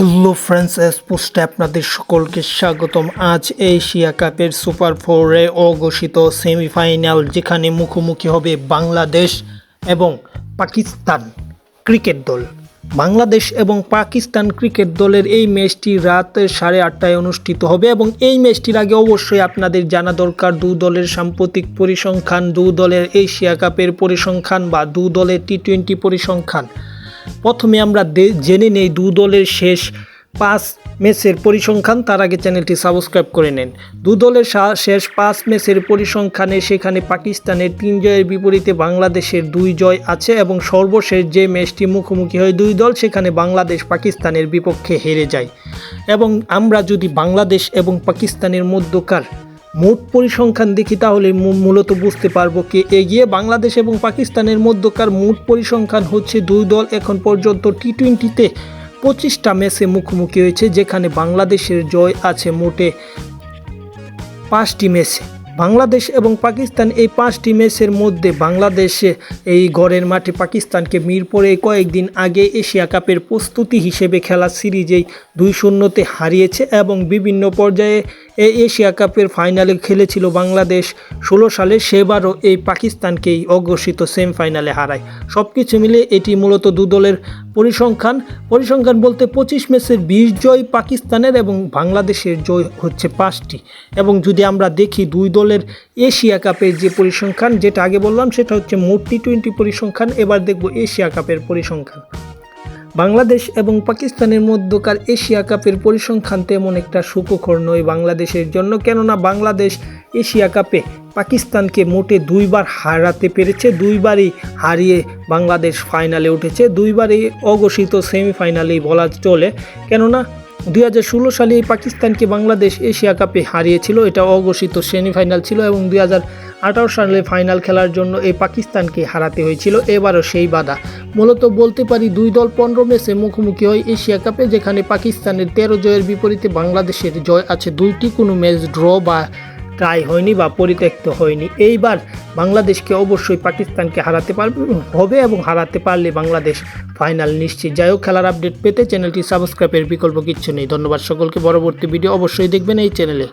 Hello friends পোস্টে আপনাদের সকলকে স্বাগতম। আজ এশিয়া কাপের সুপার ফোরে অঘোষিত সেমিফাইনাল যেখানে মুখোমুখি হবে বাংলাদেশ এবং পাকিস্তান ক্রিকেট দল। বাংলাদেশ এবং পাকিস্তান ক্রিকেট দলের এই ম্যাচটি রাত সাড়ে আটটায় অনুষ্ঠিত হবে এবং এই ম্যাচটির আগে অবশ্যই আপনাদের জানা দরকার, দু দলের সাম্প্রতিক পরিসংখ্যান, দু দলের এশিয়া কাপের পরিসংখ্যান বা দু দলের টি টোয়েন্টি পরিসংখ্যান। প্রথমে আমরা জেনে নেই দু দলের শেষ পাঁচ ম্যাচের পরিসংখ্যান, তার আগে চ্যানেলটি সাবস্ক্রাইব করে নেন। দু দলের শেষ পাঁচ ম্যাচের পরিসংখ্যানে সেখানে পাকিস্তানের তিন জয়ের বিপরীতে বাংলাদেশের দুই জয় আছে এবং সর্বশেষ যে ম্যাচটি মুখোমুখি হয় দুই দল, সেখানে বাংলাদেশ পাকিস্তানের বিপক্ষে হেরে যায়। এবং আমরা যদি বাংলাদেশ এবং পাকিস্তানের মধ্যকার মোট পরিসংখ্যান দেখি তাহলে মূলত বুঝতে পারব কে এগিয়ে বাংলাদেশ এবং পাকিস্তানের মধ্যকার মোট পরিসংখ্যান হচ্ছে দুই দল এখন পর্যন্ত টি টোয়েন্টিতে পঁচিশটা ম্যাচে মুখোমুখি হয়েছে, যেখানে বাংলাদেশের জয় আছে মোটে পাঁচটি ম্যাচে। বাংলাদেশ এবং পাকিস্তান এই পাঁচটি ম্যাচের মধ্যে বাংলাদেশে এই ঘরের মাঠে পাকিস্তানকে মিরপুরে কয়েকদিন আগে এশিয়া কাপের প্রস্তুতি হিসেবে খেলা সিরিজেই দুই শূন্যতে হারিয়েছে এবং বিভিন্ন পর্যায়ে এই এশিয়া কাপের ফাইনালে খেলেছিল বাংলাদেশ। ষোলো সালে সেবারও এই পাকিস্তানকেই অঘোষিত সেমিফাইনালে হারায়। সব কিছু মিলে এটি মূলত দু দলের পরিসংখ্যান। পরিসংখ্যান বলতে পঁচিশ ম্যাচের বিশ জয় পাকিস্তানের এবং বাংলাদেশের জয় হচ্ছে পাঁচটি। এবং যদি আমরা দেখি দুই দলের এশিয়া কাপের যে পরিসংখ্যান, যেটা আগে বললাম, সেটা হচ্ছে মোট টি টোয়েন্টি পরিসংখ্যান। এবার দেখব এশিয়া কাপের পরিসংখ্যান। বাংলাদেশ এবং পাকিস্তানের মধ্যকার এশিয়া কাপের পরিসংখ্যান তেমন একটা সুখকর নয়। বাংলাদেশের জন্য কেননা বাংলাদেশ এশিয়া কাপে পাকিস্তানকে মোটে দুইবার হারাতে পেরেছে, দুইবারই হারিয়ে বাংলাদেশ ফাইনালে উঠেছে, দুইবারই অঘোষিত সেমিফাইনালেই বলা চলে। কেননা দুই হাজার ষোলো সালে পাকিস্তানকে বাংলাদেশ এশিয়া কাপে হারিয়েছিল, এটা অঘোষিত সেমিফাইনাল ছিল এবং দুই হাজার আঠারো সালে ফাইনাল খেলার জন্য এই পাকিস্তানকে হারাতে হয়েছিল, এবারও সেই বাধা। মূলত বলতে পারি দুই দল পনেরো ম্যাচে মুখোমুখি হয় এশিয়া কাপে, যেখানে পাকিস্তানের তেরো জয়ের বিপরীতে বাংলাদেশের জয় আছে দুইটি, কোনো ম্যাচ ড্র বা ট্রাই হয়নি বা পরিত্যক্ত হয়নি। এইবার বাংলাদেশকে অবশ্যই পাকিস্তানকে হারাতে পারবে হবে এবং হারাতে পারলে বাংলাদেশ ফাইনাল নিশ্চিত। যাই হোক, খেলার আপডেট পেতে চ্যানেলটি সাবস্ক্রাইবের বিকল্প কিচ্ছু নেই। ধন্যবাদ সকলকে। পরবর্তী ভিডিও অবশ্যই দেখবেন এই চ্যানেলে।